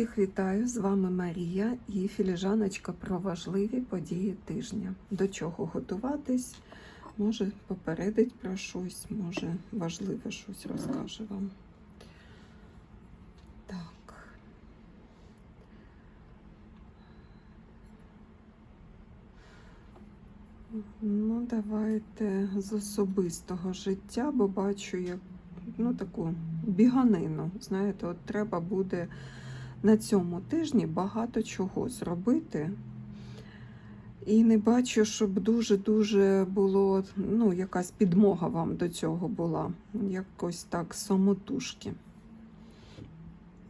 Всіх вітаю! З вами Марія і філіжаночка про важливі події тижня. До чого готуватись? Може, попередить про щось, може, важливе щось розкаже вам. Так. Ну, давайте з особистого життя, бо бачу як ну, таку біганину. Знаєте, от треба буде на цьому тижні багато чого зробити. І не бачу, щоб дуже-дуже було, ну, якась підмога вам до цього була. Якось так самотужки.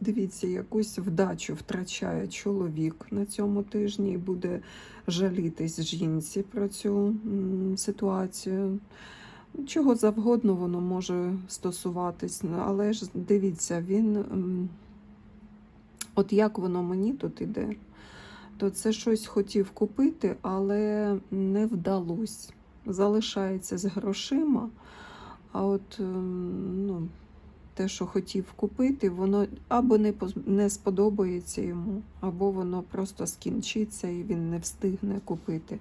Дивіться, якусь вдачу втрачає чоловік на цьому тижні і буде жалітись жінці про цю ситуацію. Чого завгодно воно може стосуватись, але ж дивіться, він, от як воно мені тут іде, то це щось хотів купити, але не вдалося. Залишається з грошима, а от ем, ну, те, що хотів купити, воно або не, не сподобається йому, або воно просто скінчиться і він не встигне купити.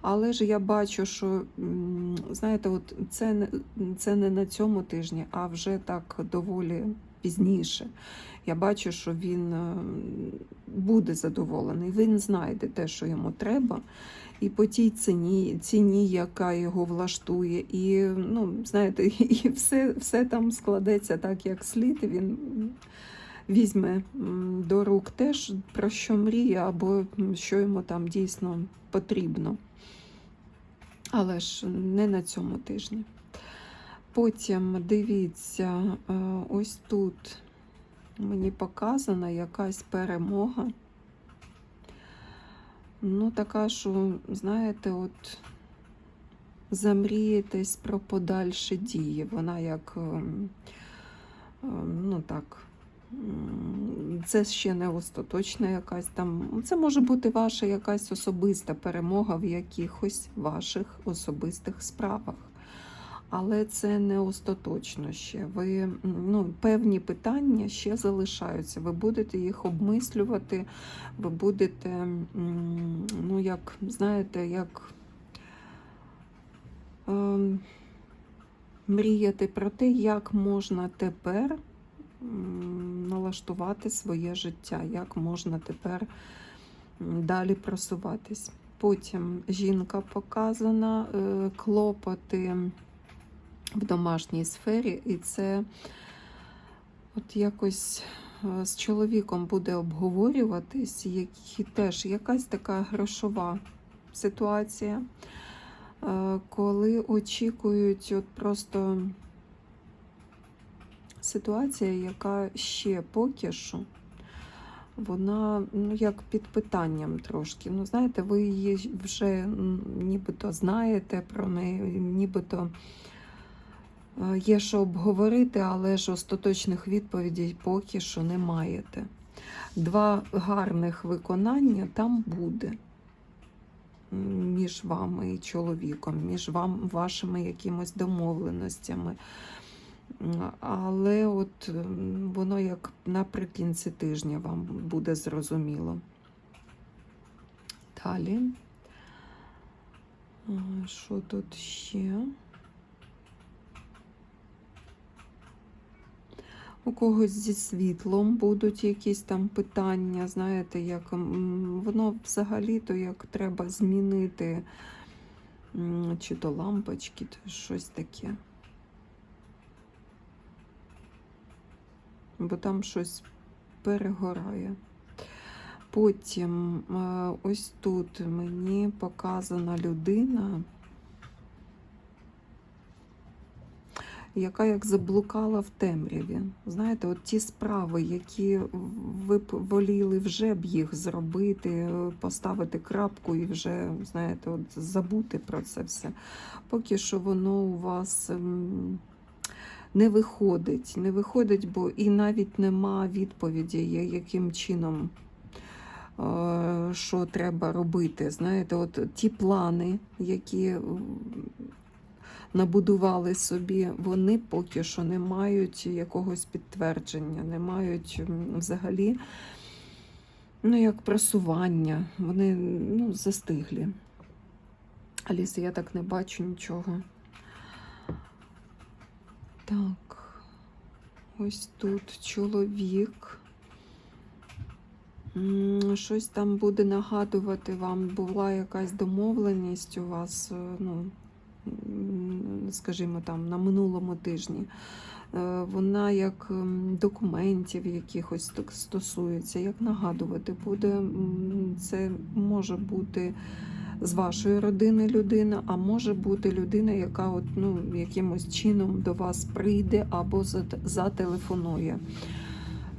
Але ж я бачу, що знаєте, от це, це не на цьому тижні, а вже так доволі пізніше. Я бачу, що він е, буде задоволений, він знайде те, що йому треба, і по тій ціні, ціні яка його влаштує, і ну, знаєте, і все, все там складеться так, як слід. Він візьме до рук теж про що мріє, або що йому там дійсно потрібно. Але ж не на цьому тижні. Потім дивіться, е, ось тут мені показана якась перемога. Ну, така, що, знаєте, от замрієтесь про подальші дії. Вона як, ем, ем, ну так, це ще не остаточна якась там. Це може бути ваша якась особиста перемога в якихось ваших особистих справах. Але це не остаточно ще. Ви ну, певні питання ще залишаються. Ви будете їх обмислювати, ви будете, ну, як, знаєте, як ем, мріяти про те, як можна тепер налаштувати своє життя, як можна тепер далі просуватись. Потім жінка показана, е, клопоти в домашній сфері, і це от якось е, з чоловіком буде обговорюватись, які теж якась така грошова ситуація, е, коли очікують от просто ситуація, яка ще поки що. Вона ну, як під питанням трошки. Ну, знаєте, ви її вже нібито знаєте про неї, нібито Є що обговорити, але ж остаточних відповідей поки що не маєте. Два гарних виконання там буде між вами і чоловіком, між вам, вашими якимось домовленостями. Але от воно як наприкінці тижня вам буде зрозуміло. Далі. Е, Що тут ще? У когось зі світлом будуть якісь там питання, знаєте, як воно взагалі-то як треба змінити чи то лампочки, то щось таке. Бо там щось перегорає. Потім е, ось тут мені показана людина. Яка як заблукала в темряві. Знаєте, от ті справи, які ви б воліли вже б їх зробити, поставити крапку і вже, знаєте, от забути про це все. Поки що воно у вас не виходить, не виходить, бо і навіть нема відповіді, яким чином. е, Що треба робити? Знаєте, от ті плани, які набудували собі, вони поки що не мають якогось підтвердження, не мають взагалі ну, як просування. Вони ну, застиглі. Аліса, я так не бачу нічого. Так, ось тут чоловік. Щось там буде нагадувати вам, була якась домовленість у вас, е, ну, скажімо там, на минулому тижні. Е, Вона як документів якихось так стосується, як нагадувати буде. Це може бути з вашої родини людина, а може бути людина, яка от, ну, якимось чином до вас прийде або зателефонує.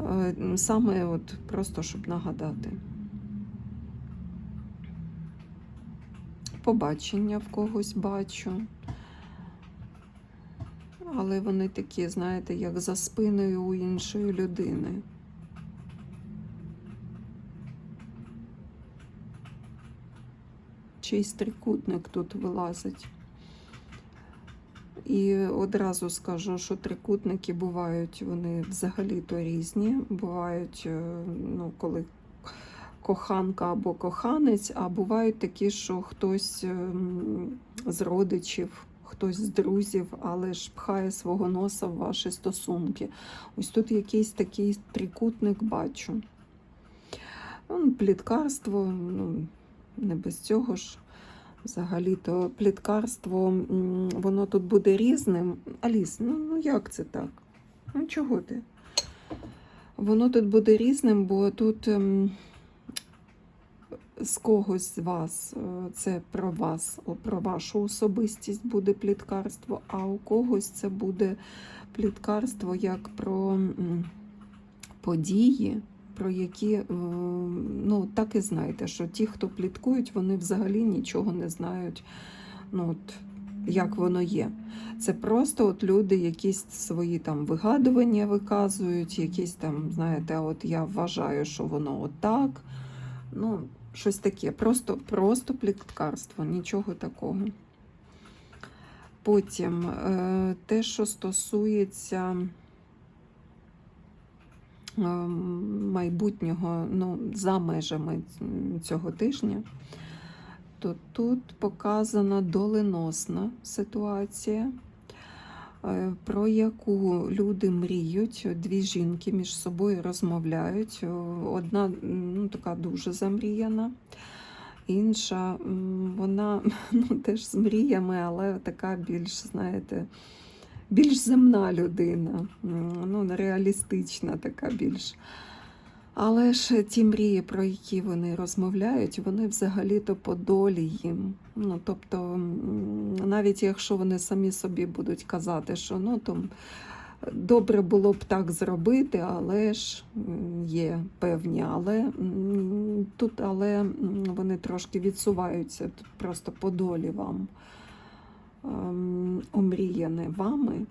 Е, Саме от просто щоб нагадати. Побачення в когось бачу. Але вони такі, знаєте, як за спиною у іншої людини. Чийсь трикутник тут вилазить. І одразу скажу, що трикутники бувають вони взагалі-то різні. Бувають, е, ну, коли коханка або коханець, а бувають такі, що хтось ем, з родичів, хтось з друзів, але ж пхає свого носа в ваші стосунки. Ось тут якийсь такий трикутник бачу. Ну, пліткарство, ну, не без цього ж. Взагалі-то пліткарство, воно тут буде різним. Аліс, ну, ну як це так? Ну чого ти? Воно тут буде різним, бо тут ем, з когось з вас е, це про вас, про вашу особистість буде пліткарство, а у когось це буде пліткарство як про події, про які, е, ну, так і знаєте, що ті, хто пліткують, вони взагалі нічого не знають, ну, от, як воно є. Це просто от люди якісь свої там вигадування виказують, якісь там, знаєте, от я вважаю, що воно отак. Ну, щось таке. Просто, просто пліткарство, нічого такого. Потім е, те, що стосується е, майбутнього ну, за межами цього тижня, то тут показана доленосна ситуація, про яку люди мріють. Дві жінки між собою розмовляють. Одна ну, така дуже замріяна. Інша, вона ну, теж з мріями, але така більш, знаєте, більш земна людина, ну, реалістична така більш. Але ж ті мрії, про які вони розмовляють, вони взагалі-то по долі їм. Ну, тобто, навіть якщо вони самі собі будуть казати, що ну, там, добре було б так зробити, але ж є певні, але тут але вони трошки відсуваються тут просто по долі вам ем, омріяне вами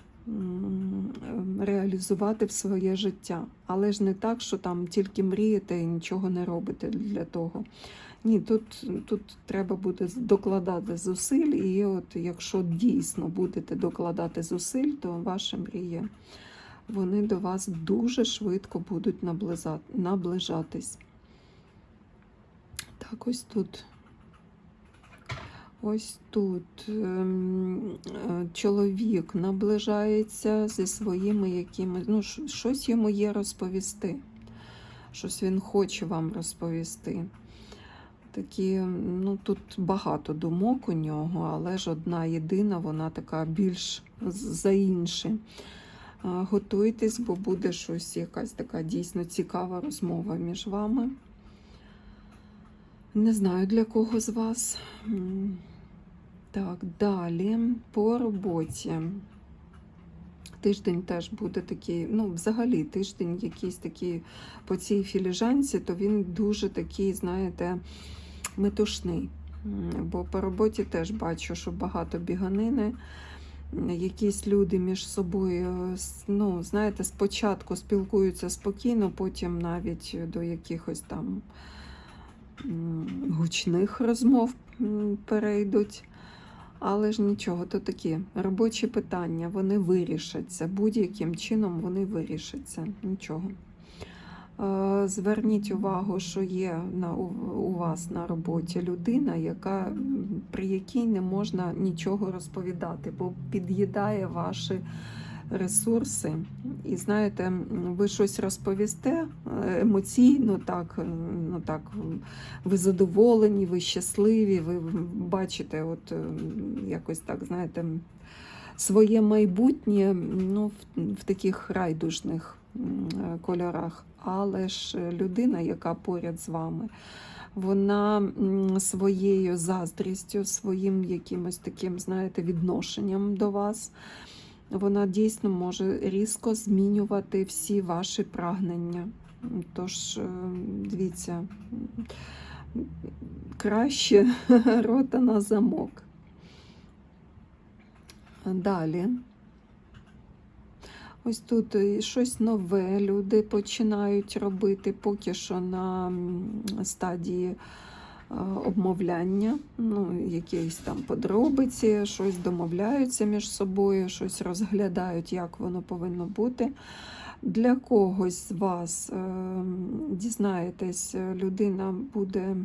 реалізувати в своє життя. Але ж не так, що там тільки мрієте і нічого не робите для того. Ні, тут, тут треба буде докладати зусиль, і от якщо дійсно будете докладати зусиль, то ваші мрії вони до вас дуже швидко будуть наближатись. Так, ось тут. Ось тут ем, е, чоловік наближається зі своїми якимись, ну, щось йому є розповісти. Щось він хоче вам розповісти. Такі, ну тут багато думок у нього, але ж одна єдина, вона така більш за інші. Готуйтесь, бо буде щось, якась така дійсно цікава розмова між вами. Не знаю для кого з вас. Так, далі по роботі. Тиждень теж буде такий, ну, взагалі, тиждень якийсь такий по цій філіжанці, то він дуже такий, знаєте, метушний. Бо по роботі теж бачу, що багато біганини. Якісь люди між собою, ну, знаєте, спочатку спілкуються спокійно, потім навіть до якихось там гучних розмов перейдуть. Але ж нічого, то такі робочі питання, вони вирішаться. Будь-яким чином вони вирішаться. Нічого. Е, Зверніть увагу, що є на, у, вас на роботі людина, яка, при якій не можна нічого розповідати, бо під'їдає ваші ресурси. І знаєте, ви щось розповісте е, емоційно, так, е, ну так, ви задоволені, ви щасливі, ви бачите, от е, якось так, знаєте, своє майбутнє ну, в, таких райдужних кольорах. Але ж людина, яка поряд з вами, вона своєю заздрістю, своїм якимось таким, знаєте, відношенням до вас, вона дійсно може різко змінювати всі ваші прагнення. Тож, е, дивіться, краще рота на замок. Далі. Ось тут щось нове люди починають робити, поки що на стадії е, обмовляння, ну, якісь там подробиці, щось домовляються між собою, щось розглядають, як воно повинно бути. Для когось з вас е, дізнаєтесь, людина буде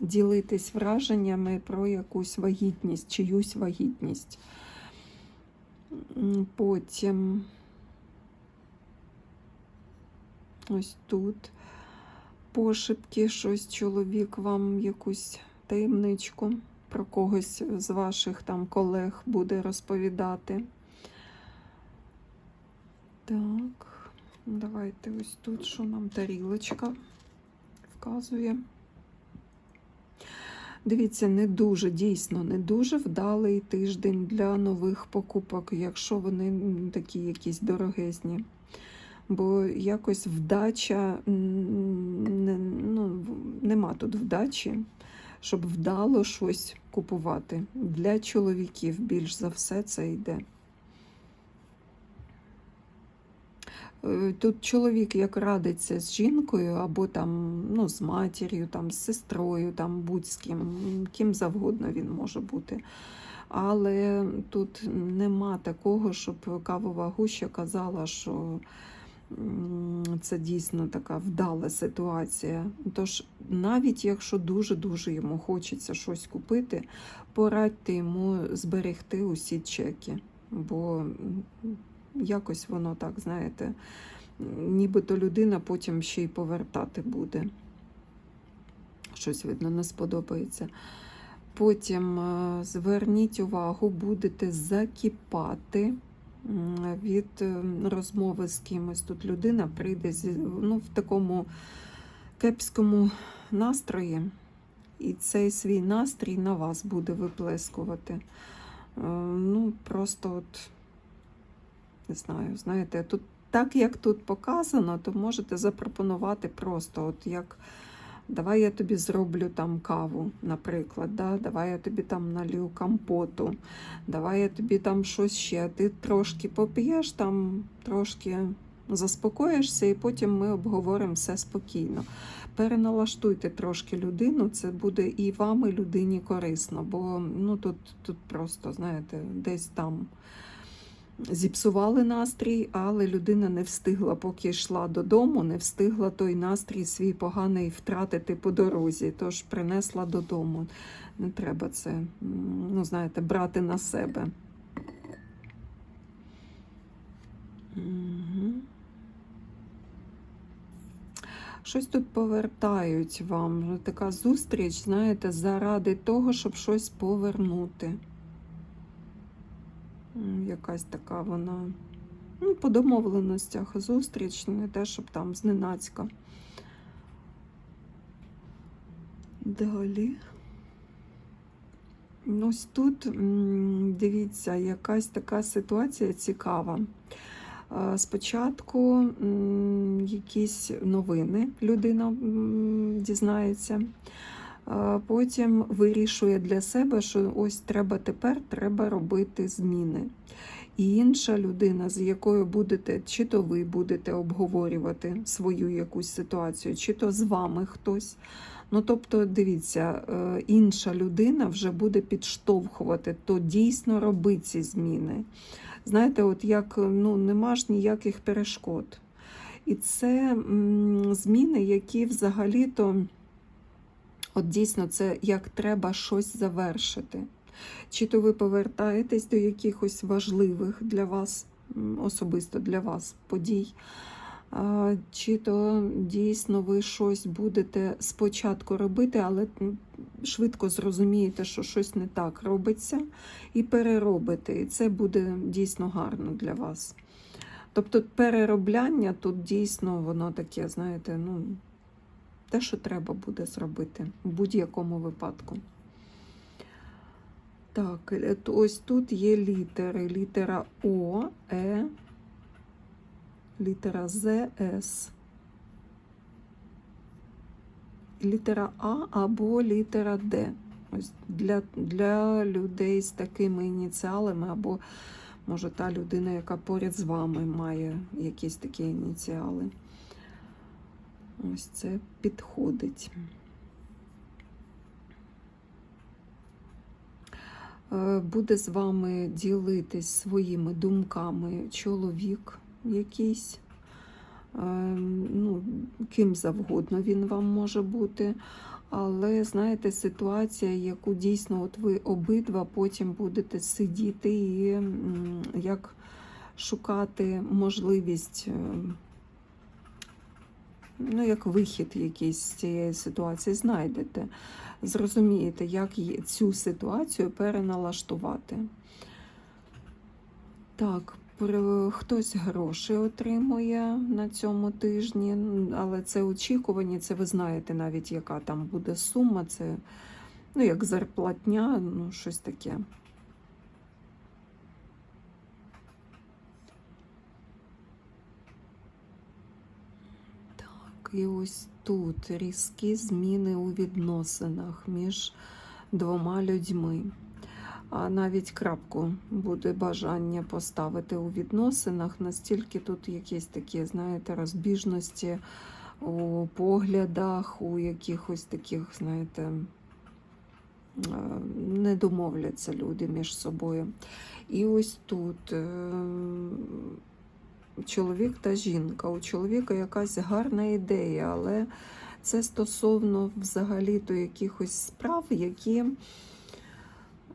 ділитись враженнями про якусь вагітність, чиюсь вагітність. Потім ось тут пошепки, щось чоловік вам якусь таємничку про когось з ваших там колег буде розповідати. Так, давайте ось тут, що нам тарілочка вказує. Дивіться, не дуже, дійсно, не дуже вдалий тиждень для нових покупок, якщо вони такі якісь дорогезні. Бо якось вдача, нема тут вдачі, щоб вдало щось купувати. Для чоловіків більш за все це йде. Е, Тут чоловік як радиться з жінкою, або там, ну, з матір'ю, там, з сестрою, там, будь з ким, ким завгодно він може бути. Але тут нема такого, щоб кавова гуща казала, що це дійсно така вдала ситуація. Тож, навіть якщо дуже-дуже йому хочеться щось купити, порадьте йому зберегти усі чеки. Бо якось воно так, знаєте, нібито людина потім ще й повертати буде. Щось, видно, не сподобається. Потім е, зверніть увагу, будете закіпати від е, розмови з кимось. Тут людина прийде ну, в такому кепському настрої, і цей свій настрій на вас буде виплескувати. Е, Ну, просто от не знаю, знаєте, тут так як тут показано, то можете запропонувати просто, от як давай я тобі зроблю там каву, наприклад, да? давай я тобі там налью компоту, давай я тобі там щось ще. Ти трошки поп'єш, там трошки заспокоїшся, і потім ми обговоримо все спокійно. Переналаштуйте трошки людину, це буде і вам, і людині корисно, бо ну, тут, тут просто, знаєте, десь там зіпсували настрій, але людина не встигла, поки йшла додому, не встигла той настрій свій поганий втратити по дорозі, тож принесла додому. Не треба це, ну, знаєте, брати на себе. Щось тут повертають вам. Така зустріч, знаєте, заради того, щоб щось повернути. Якась така вона ну, по домовленостях зустріч, не те, щоб там зненацька. Далі. Ну, Ось тут, дивіться, якась така ситуація цікава. Е, Спочатку якісь новини людина дізнається, потім вирішує для себе, що ось треба тепер треба робити зміни. І інша людина, з якою будете, чи то ви будете обговорювати свою якусь ситуацію, чи то з вами хтось. Ну, тобто, дивіться, е, інша людина вже буде підштовхувати, то дійсно робити ці зміни. Знаєте, от як ну, нема ж ніяких перешкод. І це зміни, які взагалі-то, от дійсно, це як треба щось завершити. Чи то ви повертаєтесь до якихось важливих для вас, особисто для вас подій, чи то дійсно ви щось будете спочатку робити, але швидко зрозумієте, що щось не так робиться, і переробите. І це буде дійсно гарно для вас. Тобто переробляння тут дійсно воно таке, знаєте, ну, те, що треба буде зробити в будь-якому випадку. Так, е, ось тут є літери. Літера О, Е, літера З, С. Літера А або літера Д. Ось для, для людей з такими ініціалами, або, може, та людина, яка поряд з вами має якісь такі ініціали. Ось це підходить. Е, Буде з вами ділитись своїми думками чоловік якийсь, Е, ну, ким завгодно він вам може бути. Але знаєте, ситуація, яку дійсно от ви обидва потім будете сидіти і як шукати можливість, е, ну, як вихід якийсь з цієї ситуації, знайдете. Зрозумієте, як цю ситуацію переналаштувати. Так, хтось гроші отримує на цьому тижні, але це очікування, це ви знаєте навіть, яка там буде сума, це ну, як зарплатня, ну, щось таке. І ось тут різкі зміни у відносинах між двома людьми. А навіть крапку буде бажання поставити у відносинах, настільки тут якісь такі, знаєте, розбіжності у поглядах, у якихось таких, знаєте, е, не домовляться люди між собою. І ось тут е, чоловік та жінка. У чоловіка якась гарна ідея, але це стосовно взагалі-то якихось справ, які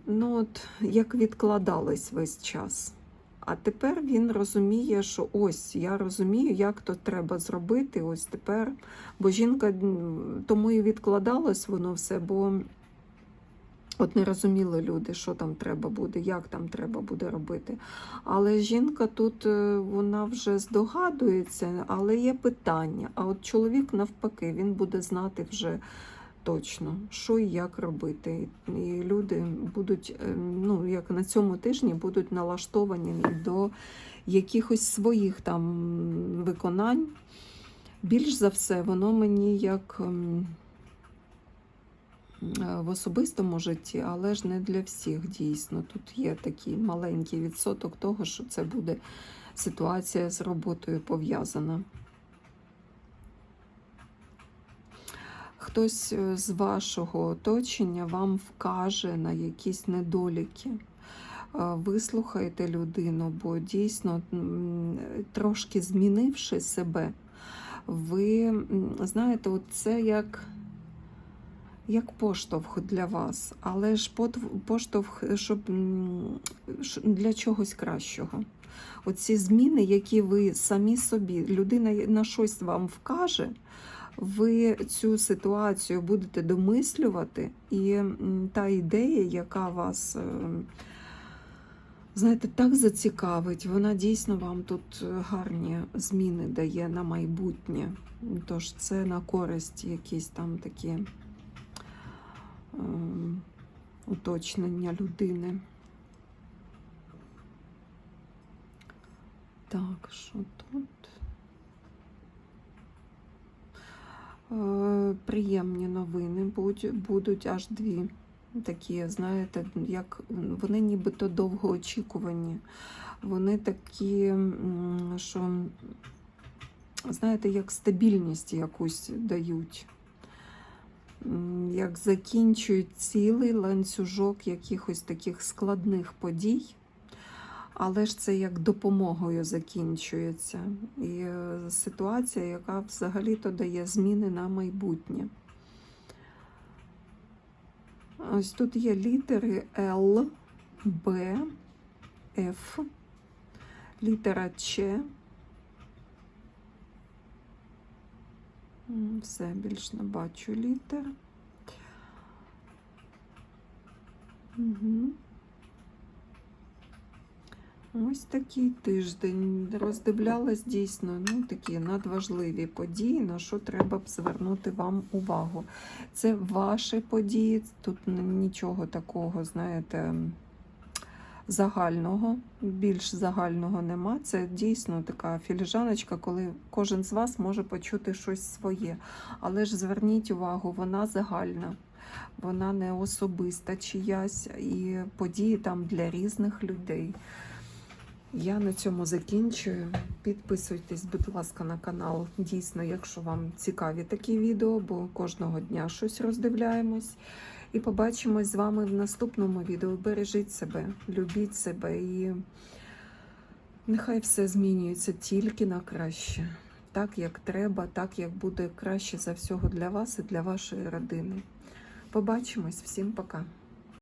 ну от, як відкладались весь час. А тепер він розуміє, що ось я розумію, як то треба зробити. Ось тепер. Бо жінка тому і відкладалось воно все, бо от не розуміли люди, що там треба буде, як там треба буде робити. Але жінка тут е, вона вже здогадується, але є питання. А от чоловік навпаки, він буде знати вже точно, що і як робити. І люди будуть, е, ну як на цьому тижні, будуть налаштовані до якихось своїх там виконань. Більш за все, воно мені як ем, в особистому житті, але ж не для всіх дійсно. Тут є такий маленький відсоток того, що це буде ситуація з роботою пов'язана. Хтось е, з вашого оточення вам вкаже на якісь недоліки. Е, Вислухайте людину, бо дійсно, трошки змінивши себе, ви знаєте, от це як, як поштовх для вас, але ж поштовх, щоб для чогось кращого. Оці зміни, які ви самі собі, людина на щось вам вкаже, ви цю ситуацію будете домислювати, і та ідея, яка вас, е, знаєте, так зацікавить, вона дійсно вам тут гарні зміни дає на майбутнє. Тож це на користь якісь там такі уточнення людини. Так, що тут? Е, Приємні новини будуть, аж дві. Такі, знаєте, як вони нібито довгоочікувані. Вони такі, що, знаєте, як стабільність якусь дають. Як закінчують цілий ланцюжок якихось таких складних подій. Але ж це як допомогою закінчується. І е, ситуація, яка взагалі-то дає зміни на майбутнє. Ось тут є літери Л, Б, Ф, літера Ч. Все, більш не бачу літер. Угу. Ось такий тиждень. Роздивлялась дійсно ну, такі надважливі події, на що треба б звернути вам увагу. Це ваші події, тут нічого такого, знаєте, загального, більш загального нема. Це дійсно така філіжаночка, коли кожен з вас може почути щось своє. Але ж зверніть увагу, вона загальна. Вона не особиста чиясь, і події там для різних людей. Я на цьому закінчую. Підписуйтесь, будь ласка, на канал. Дійсно, якщо вам цікаві такі відео, бо кожного дня щось роздивляємось. І побачимось з вами в наступному відео. Бережіть себе, любіть себе і нехай все змінюється тільки на краще. Так, як треба, так, як буде краще за всього для вас і для вашої родини. Побачимось, всім пока.